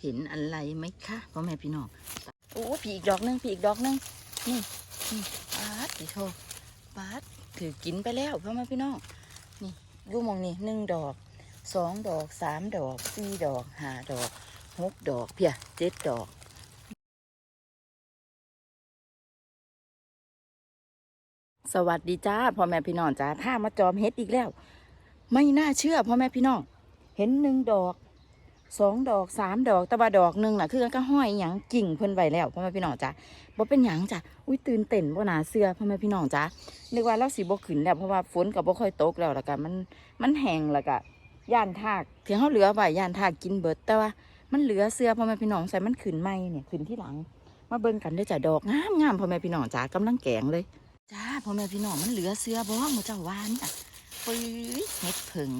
เห็นอะไรไหมคะพ่อแม่พี่น้องโอ้ผีอีกดอกหนึงผีอีกดอกหนึงนี่นี่ปาดดิโทปาดถือกินไปแล้วพ่อแม่พี่น้องนี่ดูมองนี่หนึ่งดอกสองดอกสามดอกสี่ดอกห้าดอกหกดอกเพียเจ็ดดอกสวัสดีจ้าพ่อแม่พี่น้องจ้าถ้ามาจอมเฮ็ดอีกแล้ว ไม่น่าเชื่อพ่อแม่พี่น้อง เห็นหนึ่งดอก สองดอกสามดอกแตะบาดอกหนึ่งน่ะ คือก็ห้อยหยังกิ่งเพิ่นไว้แล้วพ่อแม่พี่น้องจ้าบ่เป็นหยังจ้ะอุ้ยตื่นเต้นบ่น่าเชื่อพ่อแม่พี่น้องจ้านึกว่าเราสิบ่ขึ้นแล้วเพราะว่าฝนก็บ่ค่อยตกแล้วล้วก็มันมันแห้งล้วก็ย่านทากที่เฮาเหลือไว้ย่านทากกินเบิดแต่ว่ามันเหลือเสื้อพ่อแม่พี่น้องใส่มันขึ้นใหม่เนี่ยขึ้นที่หลัง มาเบิ่งกันเด้จ้ะดอกงามงามพ่อแม่พี่น้องจ้ากำลังแกงเลยจ้าพ่อแม่พี่น้องมันเหลือเสื้อบ่หมูเจ้าวานอะปุ้ยเห็ดผึ่ง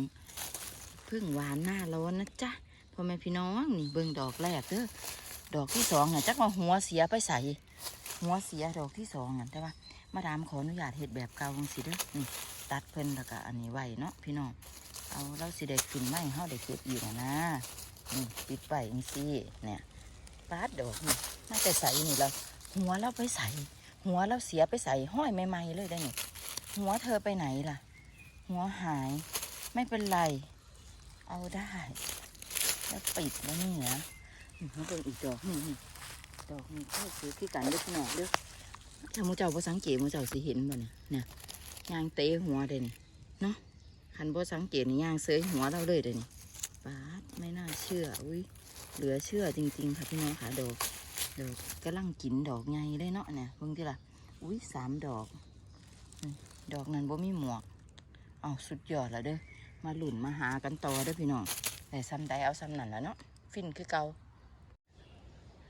ผึ่งหวานหน้าร้อนนะจ๊ะ พ่อแม่พี่น้องนี่เบิ่งดอกแรกเด้อดอกที่สองน่ะจักว่าหัวเสียไปใส่หัวเสียดอกที่สองอะแต่ว่ามาดามขออนุญาตเห็ดแบบเก่าจังสิเด้อนี่ตัดเพิ่นแล้วก็อันนี้ไว้เนาะพี่น้องเอาเราสิได้ขึ้นไม้เฮาได้เก็บอีกอะนะนี่ปิดไปจังซี่เนี่ยปาดดอกนี่น่าจะใส่นี่เราหัวเราไปใส่หัวเราเสียไปใส่ห้อยใหม่ๆเลยได้นี่หัวเธอไปไหนล่ะ หัวหายไม่เป็นไร เอาได้ แล้วปิดแล้วนี่นะนี่เบิ่งอีกดอกนี่ดอกนี้ก็คือที่กันเล็กหน่อยเด้อถ้ามูเจ้าบ่สังเกตมูเจ้าสิเห็นบ่เนี่ยเนี่ยยางเตะหัวเด้นี่เนาะคันบ่สังเกตนี่ยางเสยหัวเราเลยเด้นี่ปาดไม่น่าเชื่ออุ้ยเหลือเชื่อจริง ๆ ค่ะพี่น้องค่ะดอกดอกกำลังกินดอกไงเลยเนาะเนี่ยเพิ่งที่ละอุ้ยสามดอก ดอกนั้นบ่มีหมวกเอาสุดยอดแล้วเด้อมาหลุนมาหากันต่อเด้อพี่น้อง แต่ซ้ำใดเอาซ้ำนั่นแล้วเนาะฟินคือเก่า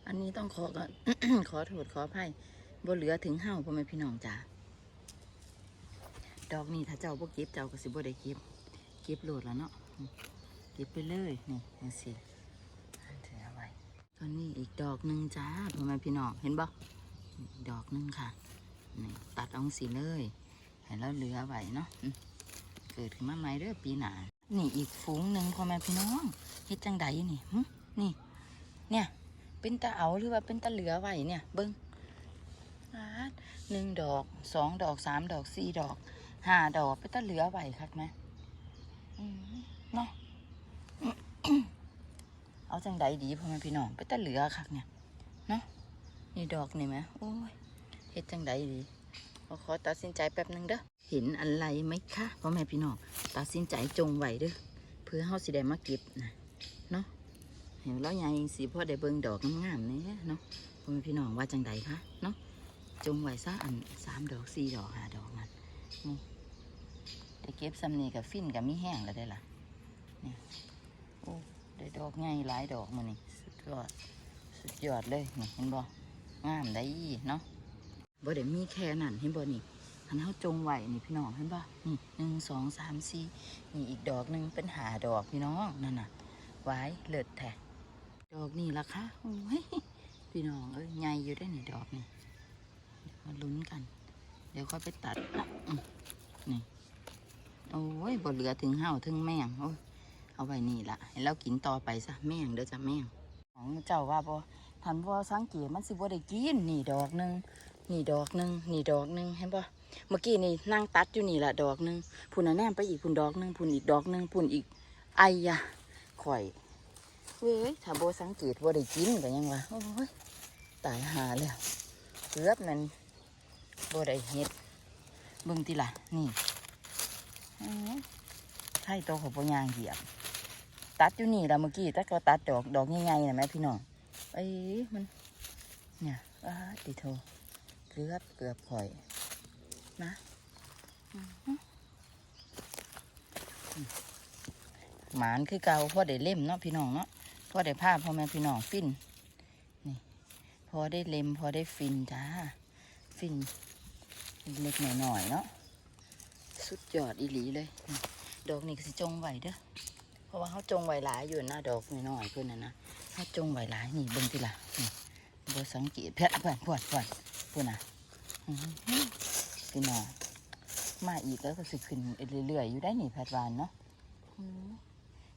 อันนี้ต้องขอก่อนขอโทษขออภัยบ่เหลือถึงเฮาพ่อแม่พี่น้องจ้าดอกนี้ถ้าเจ้าบ่เก็บเจ้าก็สิบ่ได้เก็บเก็บโหลดแล้วเนาะเก็บไปเลยนี่จังซี่ถือเอาไว้ตอนนี้อีกดอกหนึ่งจ้าพ่อแม่พี่น้องเห็นบ่ดอกหนึ่งค่ะนี่ตัดเอองสีเลยให้เราเหลือไว้เนาะ กิดขึ้นมาใหม่เด้อปีหนานี่อีกฝูงหนึ่งพ่อแม่พี่น้องเฮ็ดจังใดนี่นี่ เนี่ย เป็นตาเอาหรือว่าเป็นตาเหลือไว้เนี่ย เบิ้งหนึ่งดอกสองดอกสามดอกสี่ดอกห้าดอกเป็นตาเหลือไว้คักไหมเนาะเอาจังใดดีพ่อแม่พี่น้องไปแต่เหลือคักเนี่ยเนาะนี่ดอกนี่ไหมโอ้ยเฮ็ดจังใดดีขอตัดสินใจแป๊บหนึ่งเด้อ เห็นอะไรไหมคะพ่อแม่พี่น้องตัดสินใจจงไว้เด้อเพื่อเฮาสิได้มาเก็บนะเนาะเห็นแล้วยายสิพ่อได้เบิ่งดอกงามๆนี่เนาะพ่อแม่พี่น้องว่าจังใดคะเนาะจงไว้ซะอันสามดอกสี่ดอกห้าดอกมันนี่ได้เก็บซ้ำนี่กับฟินกับมีแห้งแล้วได้ล่ะเนี่ยโอ้ได้ดอกใหญ่หลายดอกมานี่สุดยอดสุดยอดเลยนี่เห็นบ่งามได้อีเนาะบ่ได้มีแค่นั้นเห็นบ่นี่ อันเฮาจงไหวนี่พี่น้องเห็นบ่นี่หนึ่งสองสามสี่นี่อีกดอกหนึ่งเป็นหาดอกพี่น้องนั่นน่ะไว้เลิศแท้ดอกนี่ล่ะคะโอ้ยพี่น้องเอ้ยใหญ่อยู่ได้นี่ดอกนี่มาลุ้นกัน เดี๋ยวค่อยไปตัดนะนี่โอ้ยบ่เหลือถึงเห่าถึงแมงโอ้ยเอาไว้นี่ละให้เรากินต่อไปซะแม่งเด้อจ้ะแม่งของเจ้าว่าบ่ ทันบ่สังเกตมันสิบ่ได้กินนี่ดอกหนึงนี่ดอกหนึงนี่ดอกหนึงเห็นบ่เมื่อกี้นี่นั่งตัดอยู่นี่แหละดอกหนึงพุ่นน่ะแนมไปอีกพุ่นดอกหนึงพุ่นอีกดอกหนึงพุ่นอีกไอ้ยะข่อยเว้ยถ้าบ่สังเกตบ่ได้กินก็ยังว่าโอ้ยตายหาแล้วเกือบมันบ่ได้เฮ็ดเบิ่งติล่ะนี่ใช่โตวเขาบ่ย่างเหยียบ ตัดอยู่นี่ละเมื่อกี้ตัดก็ตัดดอกดอกใหญ่ๆนะแม่พี่น้อง เอ้มัน เนี่ยอ้าติโทเกือบเกือบข่อย นะหมานคือเกาพ่อได้เล่มเนาะพี่น้องเนาะพ่อได้ผ้าพ่อแม่พี่น้องฟินนี่พอได้เล่มพอได้ฟินจ้า ฟินเล็กหน่อยเนาะสุดยอดอีหลีเลย ดอกนี่ก็สิจงไหวเด้อเพราะว่าเขาจงไหวหลายอยู่หน้าดอกหน้อยๆเพื่อนนะนะ เขาจงไว้หลายนี่เบิ่งทีละนี่บสังเกตเพื่อนเพื่อนเพื่อนเพื่อนเพื่อนนะอื้อหือพี่น้องมาอีกแล้วก็สิขึ้นเรื่อยๆอยู่ได้นี่แพทวานเนาะ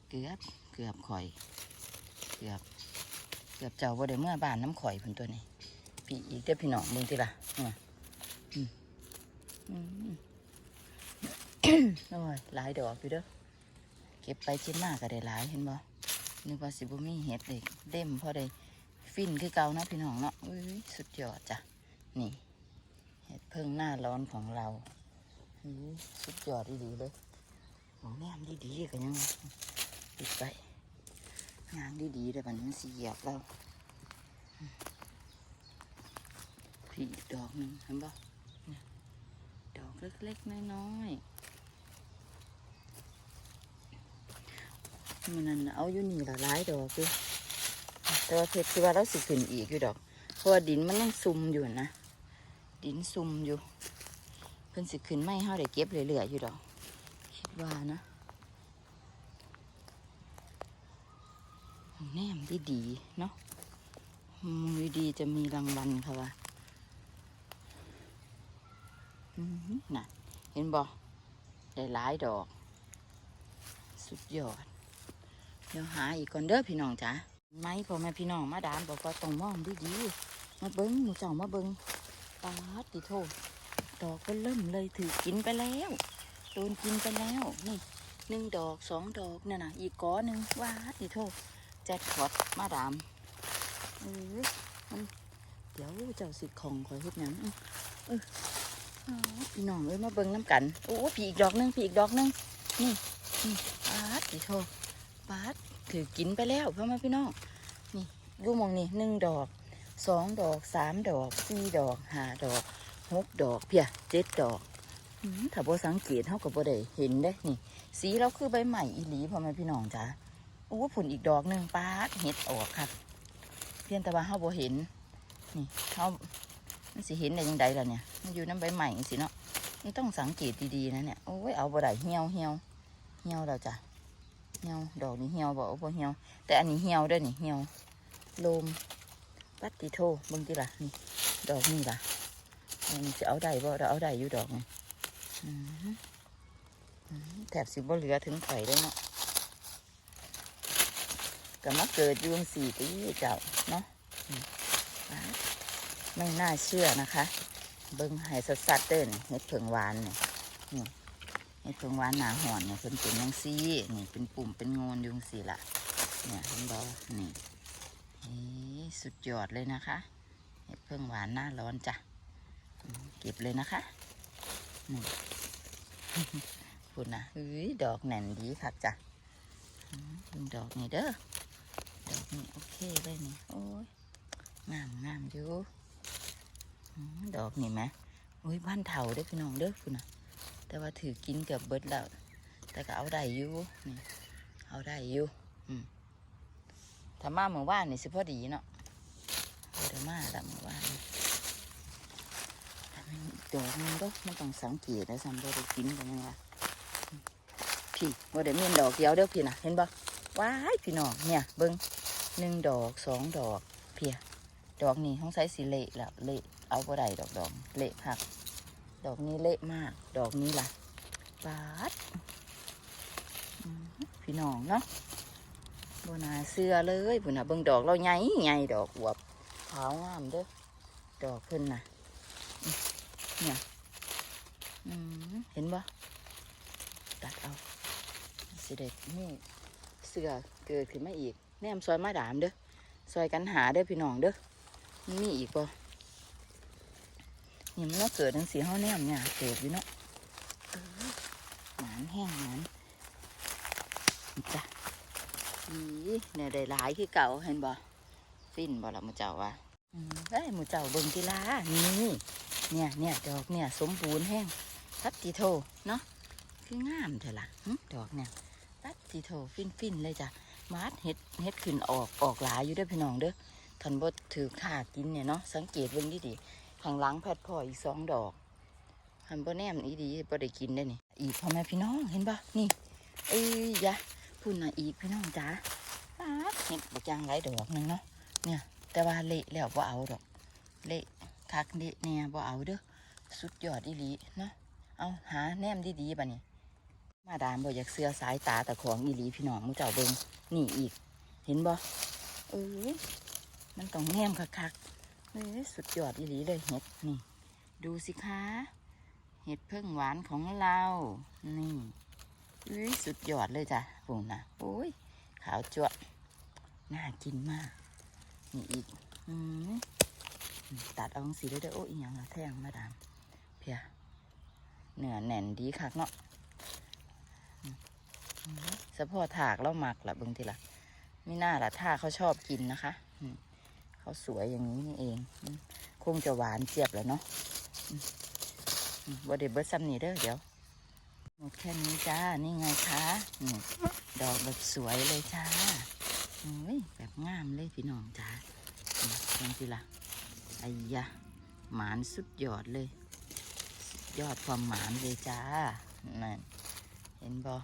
เกือบเกือบข่อยเกือบเกือบเจ้าบ่ได้เมื่อบานน้ำข่อยพิ่นตัวนี้พี่อีกเด้อพี่น้องเบิ่งติล่ะเนี่ยอืมอืมโอ้ยหลายดอกอยู่เด้อเก็บไปเจ็ดมากก็ได้หลายเห็นบ่ นึกว่าสิบ่มีเห็ดเด็กเด้มพอได้ฟินคือเก่านะพี่น้องเนาะอุ้ยสุดยอดจ้ะนี่ เห็ดเพิ่งหน้าร้อนของเราอุ้ยสุดยอดดีๆเลยของแนมดีๆก็ยังปิดไปงานดีๆเด้อมันมันสิเหยียบเราพี่อีดอกหนึ่งเห็นบ่เนี่ยดอกเล็กๆน้อยๆ มันนั่นเอาอยู่นี่ละหลายดอกอยู่แต่ว่าเพชรคือว่าเราสิขึ้นอีกอยู่ดอก เพราะว่าดินมันยังซุ่มอยู่นะ ดินซุ่มอยู่ เพิ่นสิขึ้นไม่เฮาได้เก็บเรือๆอยู่ดอก คิดว่านะแนมดีดีๆเนาะมุมดีๆจะมีรางวัลค่ะว่าน่ะ เห็นบ่ได้หลายดอก สุดยอด เดี๋ยวหาอีกก่อนเด้อพี่น้องจ้ะไม้พ่อแม่พี่น้องมาดามบอกว่าต้องมองดีๆมาเบิ้งหมูเจ้ามาเบิ้งปาดติโทดอกก็เริ่มเลยถือกินไปแล้วโดนกินไปแล้วนี่หนึ่งดอกสองดอกเนี่ยนะอีกก้อหนึ่งว้าติโทแจ็คพอตมาดามเออมันเดี๋ยวเจ้าสิของคอยเฮ็ดหยังเออพี่น้องเอ้ยมาเบิ้งน้ำกันโอ้ผีอีกดอกหนึงผีอีกดอกหนึงนี่นี่ปาดติโทาดถือกินไปแล้วพ่อแม่พี่น้องนี่ดูมองนี่หนึ่งดอกสองดอกสามดอกสี่ดอกห้าดอกหกดอกเพียเจ็ดดอกถ้าบ่สังเกตเท่ากับบ่ได้เห็นเด้นี่ สีเราคือใบใหม่อีหลีพ่อแม่พี่น้องจ้าโอ้ผลอีกดอกหนึ่งปาดเห็ดออกครับเพียงแต่ว่าเฮาบ่เห็นนี่เฮามันสิเห็นได้ยังไงล่ะเนี่ยมันอยู่น้ำใบใหม่สิเนาะนี่ต้องสังเกตดีๆนะเนี่ยโอ้ยเอาบ่ได้เหี่ยวเหี่ยวเหี่ยวแล้วจ้ะ หี่ยว ดอกนี้เหี่ยวบอกว่าบ่เหี่ยว แต่อันนี้เหี่ยวด้วยนี่เหี่ยวลมปัตติโทเบิ่งติล่ะนี่ ดอกนี่ล่ะอันนี้จะเอาได้บ่เราเอาได้อยู่ดอกนี่อือหืออือแถบสิบ่เหลือถึงไข่ได้เนาะก็มาเกิดยุงสี่ปีเจ้าเนาะไม่น่าเชื่อนะคะ เบิ่งให้สัดๆเด้นเห็ดเผิงหวานนี่นี่เห็ดเพิ่งหวานหนาหอนเนี่ยเพิ่นเป็นยังซี่นี่เป็นปุ่มเป็นงนยุงสีละเนี่ยเห็นบอนี่สุดยอดเลยนะคะเพิ่งหวานหน้าร้อนจ้ะเก็บเลยนะคะนี่พุ่นะเฮ้ยดอกแน่นดีค่ะจ้ะอืมเบิ่งดอกนี่เด้อดอกนี่โอเคเลยนี่โอ้ยงามงามอยู่ดอกนี่ไหมโอ้ยบ้านเถาเด้อพี่น้องเด้อพุ่นนะ แต่ว่าถือกินเกือบเบิดแล้ว แต่ก็เอาได้อยู่นี่เอาได้อยู่อืมถ้ามาเมื่อวานนี่สิพอดีเนาะเอาได้มาละเมื่อวานนี่แต่มันอีกดอกหนึงก็มันต้องสังเกตนะซ้ำบ่ได้กินกันยังไงพี่ว่าเดี๋ยวมีดอกเดียวเด้อพี่นะเห็นบ่ว้ายพี่น้องเนี่ยเบิ้งหนึ่งดอกสองดอกเพียดอกนี้ต้องใช้สีเละแล้วเละเอาบ่ได้ดอกดอกเละคัก ดอกนี้เละมาก ดอกนี้ล่ะบาดพี่น้องเนาะบนาเสื้อเลยพุ่นนะเบิ่งดอกเราใหญ่ใหญ่ดอกอวบขาวงามเด้อดอกเพิ่นน่ะเนี่ยเห็นบ่ตัดเอาสิเด็ดนี่เสื้อเกิดขึ้นมาอีกแนมซอยมาดามเด้อซอยกันหาเด้อพี่น้องเด้อมีอีกบ่ นี่มันก็เกิดทั้งสีห้าแนมเนี่ยเกิดอยู่เนาะหมานแห้งหมานจ้ะอีเนี่ยได้หลายคือเก่าเห็นบ่ฟินบ่ละมูเจ้าว่าอืมได้หมูเจ้าเบิ่งทีลานี่เนี่ยเนี่ยดอกเนี่ยสมบูรณ์แห้งพัดติโทเนาะคืองามเถอะล่ะดอกเนี่ยพัดติโทฟินฟินเลยจ้ะมาดเห็ดเห็ดขึ้นออกออกหลายอยู่ด้อพี่น้องเด้อทันบ่ถือขากินเนี่ยเนาะสังเกตเบิ่งดีๆ ข้างหลังแพทย์พออีกสองดอกหันบ่แนมอีดีบ่ได้กินได้นี่ อีกพ่อแม่พี่น้องเห็นปะนี่ เอ้ยยะพุ่นน่ะอีกพี่น้องจ้าป๊าเห็ดบกจังไรดอกหนึงเนาะเนี่ย แต่ว่าเละแล้วบ่เอาดอก เละคักเละเนี่ยบ่เอาเด้อสุดยอดอีหลีเนาะเอาหาแนมดีๆบ่นี่มาดามบ่อยากเสือสายตาแต่ของอีหลีพี่น้องมึงเจ้าเบิ่งนี่อีก เห็นบ่เอ้ยมันต้องแง้มคักๆ เฮ้สุดยอดอีหลีเลยเห็ดนี่ ดูสิคะเห็ดเพึ่งหวานของเรา นี่อุ้ยสุดยอดเลยจ้ะปูนะโอ้ยขาวจวะน่ากินมากนี่อีกอืมตัดเอาสีได้ด้วยโอ้ยอหย่างละแท่งมาดามเพียเนื้อแน่นดีคักเนาะสะพกถากแล้วหมักละเบิ่งทีละไม่น่าละถ้าเขาชอบกินนะคะอืม เขาสวยอย่างนี้นี่เอง คงจะหวานเจี๊ยบแล้วเนาะอืมอืมบ่ได้เบิดซ้ำนี่เด้อเดี๋ยวหมดแค่นี้จ้า นี่ไงคะดอกแบบสวยเลยจ้าแบบงามเลยพี่น้องจ้าอืมเบิ่งทีละไอ้ยะหมานสุดยอดเลย ยอดความหมานเลยจ้านั่นเห็นบ่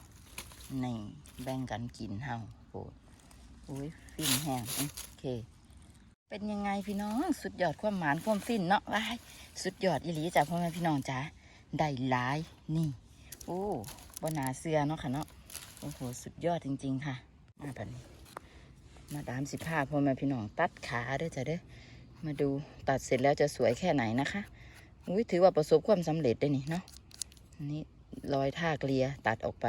นี่แบ่งกันกินเฮาโอ้ยอุ้ยฟินแห้งโอเค เป็นยังไงพี่น้องสุดยอดความหมานความฟินเนาะว้ายสุดยอดอีหลีจ้าพ่อแม่พี่น้องจ้าได้หลายนี่ โอ้บนาเสือเนาะค่ะเนาะโอ้โหสุดยอดจริง ๆ ค่ะมาแบบนี้มาดามสิผ้าพ่อแม่พี่น้องตัดขาด้อจ้ะเด้อมาดูตัดเสร็จแล้วจะสวยแค่ไหนนะคะอุ้ยถือว่าประสบความสำเร็จได้นี่เนาะนี่รอยท่าเกลียตัดออกไป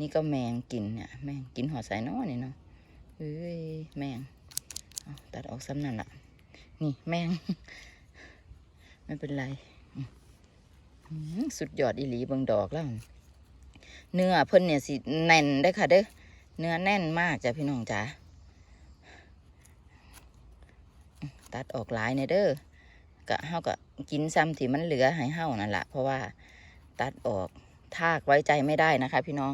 นี่ก็แมงกินเนี่ยแมงกินหอดสายน้อนี่เนาะเอ้ยแมง ตัดออกซ้ำนั่นละนี่แมง ไม่เป็นไร สุดยอดอีหลีเบิงดอกแล้ว เนื้อเพิ่นเนี่ยสิแน่นได้ค่ะเด้อ เนื้อแน่นมากจ้ะพี่น้องจ๋า ตัดออกหลายในเด้อกะเฮาก็กินซ้ำที่มันเหลือให้เฮานั่นแหละเพราะว่าตัดออกทากไว้ใจไม่ได้นะคะ พี่น้อง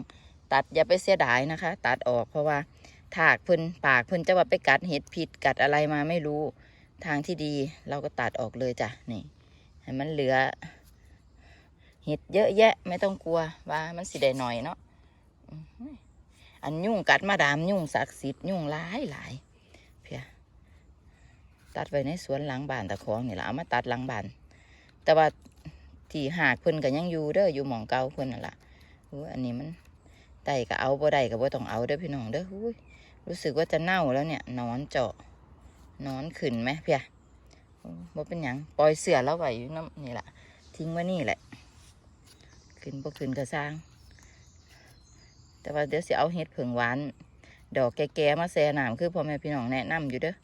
ตัดอย่าไปเสียดายนะคะ ตัดออกเพราะว่า ถากเพิ่นปากเพิ่นจะว่าไปกัดเห็ดผิดกัดอะไรมาไม่รู้ทางที่ดีเราก็ตัดออกเลยจ้ะนี่ให้มันเหลือ เห็ดเยอะแยะ ไม่ต้องกลัวว่ามันสิได้หน่อยเนาะอันยุ่งกัดมาดามยุ่งศักดิ์สิทธิ์ยุ่งหลายหลายเพียตัดไว้ในสวนหลังบ้านตะของนี่แหละเอามาตัดหลังบ้านแต่ว่าที่หากเพิ่นก็ยังอยู่เด้ออยู่หมองเก่าเพิ่นนั่นล่ะอันนี้มันได้ก็เอาบ่ได้ก็บ่ต้องเอาเด้อพี่น้องเด้อ รู้สึกว่าจะเน่าแล้วเนี่ยนอนเจาะนอนขึ้นไหมเพียโอ้บ่เป็นหยังปล่อยเสือแล้วไว้อยู่น้ำนี่แหละทิ้งไว้นี่แหละขึ้นบ่ขึ้นก็สร้าง แต่ว่าเดี๋ยวสิเอาเห็ดเผิงหวานดอกแก่ๆมาแซ่น้ำคือพ่อแม่พี่น้องแนะนำอยู่เด้อ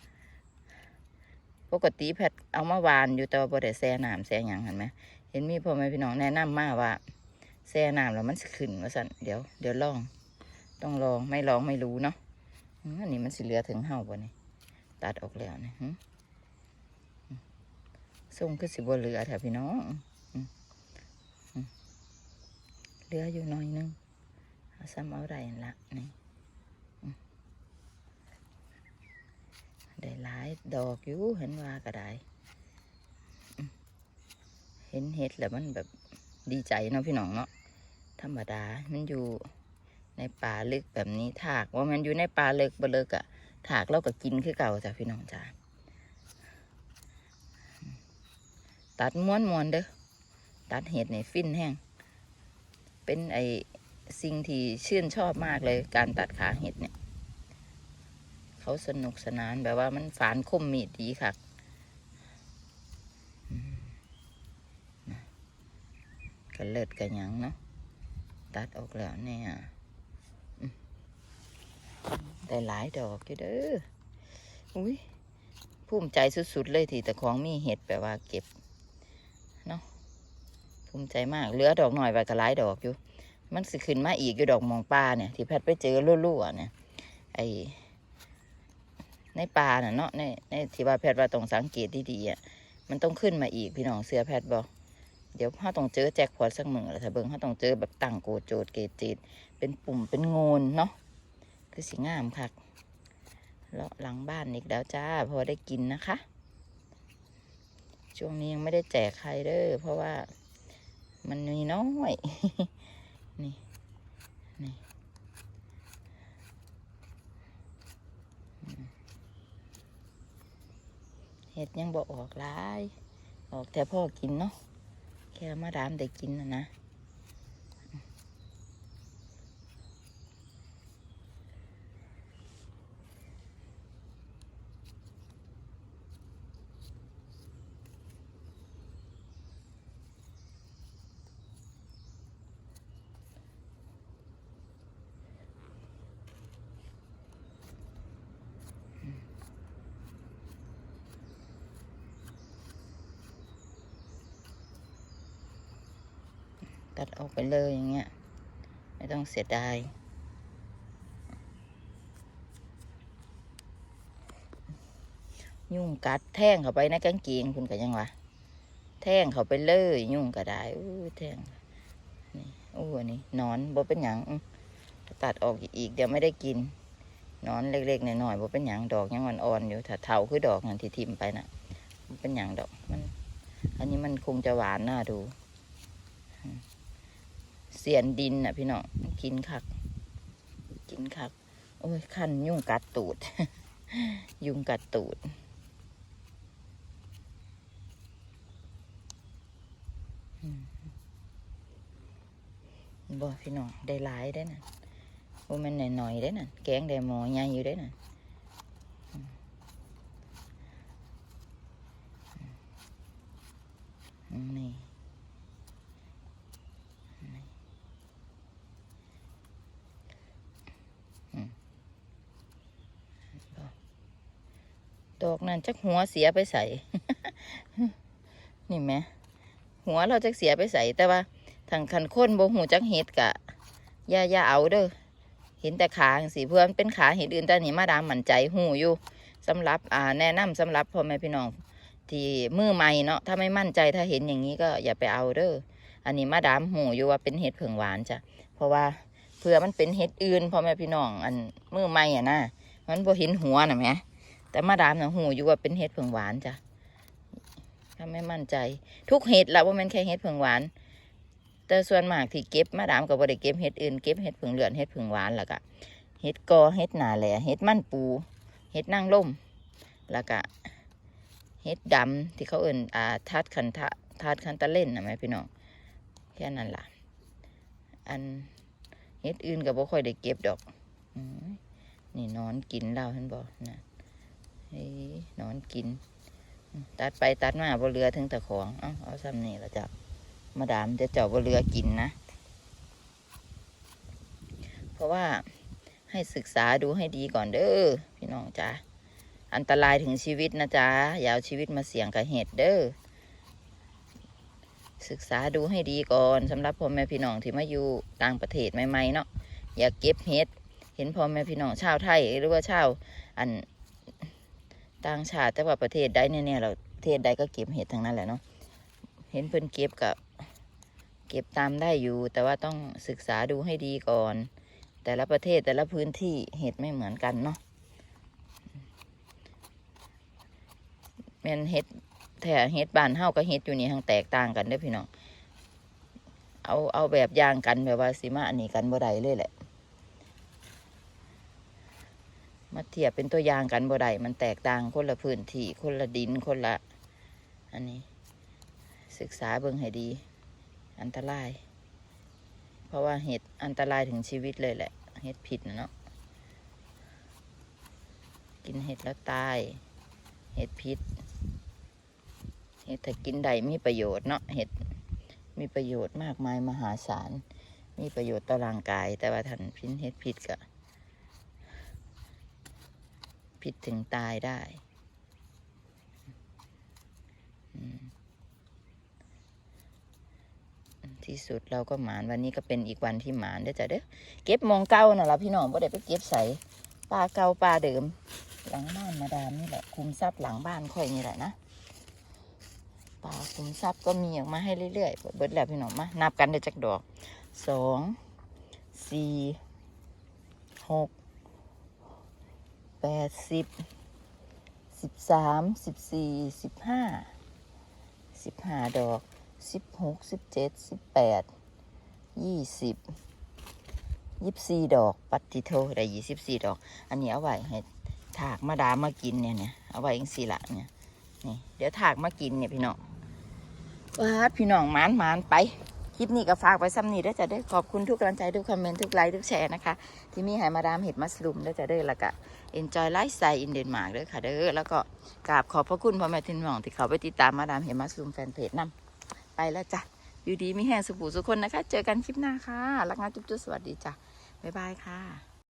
ปกติแพทย์เอามาวานอยู่แต่ว่าบ่ได้แช่น้ำแช่หยังเห็นไหมเห็นมีพ่อแม่พี่น้องแนะนำมาว่าแช่น้ำแล้วมันขึ้นว่าสั่นเดี๋ยวเดี๋ยวลอง ต้องลองไม่ลองไม่รู้เนาะ อันนี้มันสิเหลือถึงเห่าบ่นี่ตัดออกแล้วนี่หึอืมส่งคือสิบ่เหลือแถวพี่น้องเหลืออยู่หน้อยนึงเอาซ้ำเอาไรอันละนี่ได้หลายดอกอยู่เห็นว่าก็ได้เห็นเห็ดแล้วมันแบบดีใจเนาะพี่น้องเนาะธรรมดา มันอยู่ ในป่าลึกแบบนี้ถากว่ามันอยู่ในป่าลึกบ่เลิกอะถากเราก็กินคือเก่าจ้ะพี่น้องจ้าตัดม้วนม้วนเด้อตัดเห็ดในฟินแห้งเป็นไอสิ่งที่ชื่นชอบมากเลยการตัดขาเห็ดเนี่ยเขาสนุกสนานแบบว่ามันฝานคมมีดดีค่ะอืมนะกันเลิศกันยังเนาะตัดออกแล้วเนี่ย ได้หลายดอกอยู่เด้ออุ้ยภูมิใจสุดๆเลยที่แต่ของมีเห็ดแบบว่าเก็บเนาะภูมิใจมากเหลือดอกหน่อยไปก็หลายดอกอยู่ มันสิขึ้นมาอีกอยู่ดอกมองปลาเนี่ย ที่แพทย์ไปเจอรั่วๆเนี่ยไอในป่าน่ะเนาะในในที่ว่าแพทย์ว่าต้องสังเกตดีๆอะมันต้องขึ้นมาอีกพี่น้องเสือแพทย์บอกเดี๋ยวถ้าต้องเจอแจ็คพอตสักมือแล้วถ้าเบิ่งถ้าต้องเจอแบบตั้งโกโจดเกจจีดเป็นปุ่มเป็นโงนเนาะ คือสีงามคักเลาะหลังบ้านอีกแล้วจ้า พอได้กินนะคะ ช่วงนี้ยังไม่ได้แจกใครเด้อเพราะว่ามันมีน้อยนี่นี่เห็ดยังบอกออกหลาย ออกแต่พ่อกินเนาะแค่มาดามได้กินนะนะ ตัดออกไปเลยอย่างเงี้ย ไม่ต้องเสียดายยุ่งกัดแท่งเข้าไปในกางเกงคุณก็ยังวะแท่งเข้าไปเลย ยุ่งก็ได้อู้แท่งนี่อู้อันนี้นอนบ่เป็นหยังตัดออกอีกเดี๋ยวไม่ได้กินนอนเล็กๆหน่อยๆบ่เป็นหยังดอกยังอ่อนๆอยู่ถ้าเถาคือดอกนั่นที่ทิ่มไปน่ะเป็นหยังดอกมัน อันนี้มันคงจะหวานน่าดู เสียนดินน่ะพี่น้องกินคัก กินคัก โอ้ยคันยุ่งกัดตูด ยุงกัดตูดบ่พี่น้องได้หลายได้อน่ะโอ้มันหน่อยๆได้น่ะ แกงได้หมอใหญ่อยู่ได้น่ะนี่อืมบ่ ดอกนั้นจักหัวเสียไปใส่ นี่ไหม หัวเราจะเสียไปใส่แต่ว่าทางคันค้นบ่หูจักเห็ดกะย่าย่าเอาเด้อเห็นแต่ขาสิเพื่อนเป็นขาเห็ดอื่นแต่นี่มาดามหมั่นใจหูอยู่สำหรับอ่าแนะนำสำหรับพ่อแม่พี่น้อง ที่มือใหม่เนาะถ้าไม่มั่นใจถ้าเห็นอย่างนี้ก็อย่าไปเอาเด้ออันนี้มาดามหูอยู่ว่าเป็นเห็ดเผิงหวานจ้ะเพราะว่าเพื่อมันเป็นเห็ดอื่นพ่อแม่พี่น้องอันมือใหม่อะนะมันบ่เห็นหัวน่ะแหม แต่มาดามน่ะหูอยู่ว่าเป็นเห็ดเผิงหวานจ้ะถ้าไม่มั่นใจ ทุกเห็ดละว่ามันแค่เห็ดเผิงหวาน แต่ส่วนมากที่เก็บมาดามก็บ่ได้เก็บเห็ดอื่นเก็บเห็ดเผิงเหลือนเห็ดเผิงหวานล้วก็เห็ดกอเห็ดหนาแหล่เห็ดมันปูเห็ดนางล่มล้วก็เห็ดดำที่เขาเอิ่นอ่าทัดคันทะทัดคันตะเล่นนะแม่พี่น้องแค่นั้นล่ะ อันเห็ดอื่นก็บ่ค่อยได้เก็บดอกอนี่นอนกินเราเห็นบ่นะ เฮ้ยนอนกิน ตัดไปตัดมาบ่เรือถึงแต่ของ เอาเอาซ้ำนี่ละจ้ะมาดามจะเจ้าบ่เรือกินนะ เพราะว่าให้ศึกษาดูให้ดีก่อนเด้อพี่น้องจ้าอันตรายถึงชีวิตนะจ๊ะอย่าเอาชีวิตมาเสี่ยงกับเหตุเด้อศึกษาดูให้ดีก่อนสำหรับพ่อแม่พี่น้องที่มาอยู่ต่างประเทศใหม่ๆเนาะอย่าเก็บเห็ดเห็นพ่อแม่พี่น้องชาวไทยหรือว่าชาวอัน ต่างชาติแต่ว่าประเทศใดเนี่ยเราประเทศใดก็เก็บเห็ดทั้งนั้นแหละเนาะเห็นเพิ่นเก็บกับเก็บตามได้อยู่ แต่ว่าต้องศึกษาดูให้ดีก่อน แต่ละประเทศแต่ละพื้นที่เห็ดไม่เหมือนกันเนาะแม่นเห็ดแถเห็ดบ้านเฮากับเห็ดอยู่นี่ทางแตกต่างกันเด้อพี่น้องเอาเอาแบบอย่างกันแบบว่าสิมาอันนี้กันบ่ได้เลยแหละ มาเทียบเป็นตัวอย่างกันบ่ได้มันแตกต่างคนละพื้นที่คนละดินคนละ อันนี้ ศึกษาเบิ่งให้ดี อันตราย เพราะว่าเห็ดอันตรายถึงชีวิตเลยแหละ เห็ดผิดนะเนาะกินเห็ดแล้วตาย เห็ดพิษ เห็ดถ้ากินได้มีประโยชน์เนาะ เห็ดมีประโยชน์มากมายมหาศาล มีประโยชน์ต่อร่างกาย แต่ว่าท่านพินเห็ดพิษก็ พิษถึงตายได้ที่สุดเราก็หมานวันนี้ก็เป็นอีกวันที่หมานเด้จ้ะเด้อเก็บมองเก่าน่ะละพี่น้องบ่ได้ไปเก็บใส่ปลาเก่าปลาเดิม หลังบ้านมาดามนี่แหละคุมทรัพย์หลังบ้านค่อยนี่แหละนะปลาคุมทรัพย์ก็มีออกมาให้เรื่อยๆเบิดแล้วพี่น้องมานับกันเดี๋ยวจักดอกสองสี่หก แปดสิบสิบสามสิบสี่สิบห้าสิบห้าดอกสิบหกสิบเจ็ดสิบแปดยี่สิบยี่สี่ดอกปัตติโทได้ยี่สิบสี่ดอก อันนี้เอาไว้ให้ถากมาดามมากินเนี่ยเนี่ยเอาไว้ยังสี่ละเนี่ยนี่เดี๋ยวถากมากินเนี่ยพี่น้องว้าดพี่น้องมานมานไปคลิปนี้ก็ฝากไว้ซ้ำนี้ด้วจะเด้ขอบคุณทุกกำลังใจทุกคอมเมนต์ทุกไลค์ทุกแชร์นะคะ ที่มีให้มาดามเห็ดมัสลุมด้วจะเด้ล้วก็ enjoy lifestyle in Denmark ด้วยค่ะเด้อแล้วก็กราบขอบพระคุณพ่อแม่ทินหว่องที่เขาไปติดตามมาดามเฮมัสลูมแฟนเพจนํไปแล้วจ้ะอยู่ดีมีแห้งสุขสุคนนะคะ เจอกันคลิปหน้าค่ะ รักงานจุ๊บๆสวัสดีจ้ะบ๊ายบายค่ะ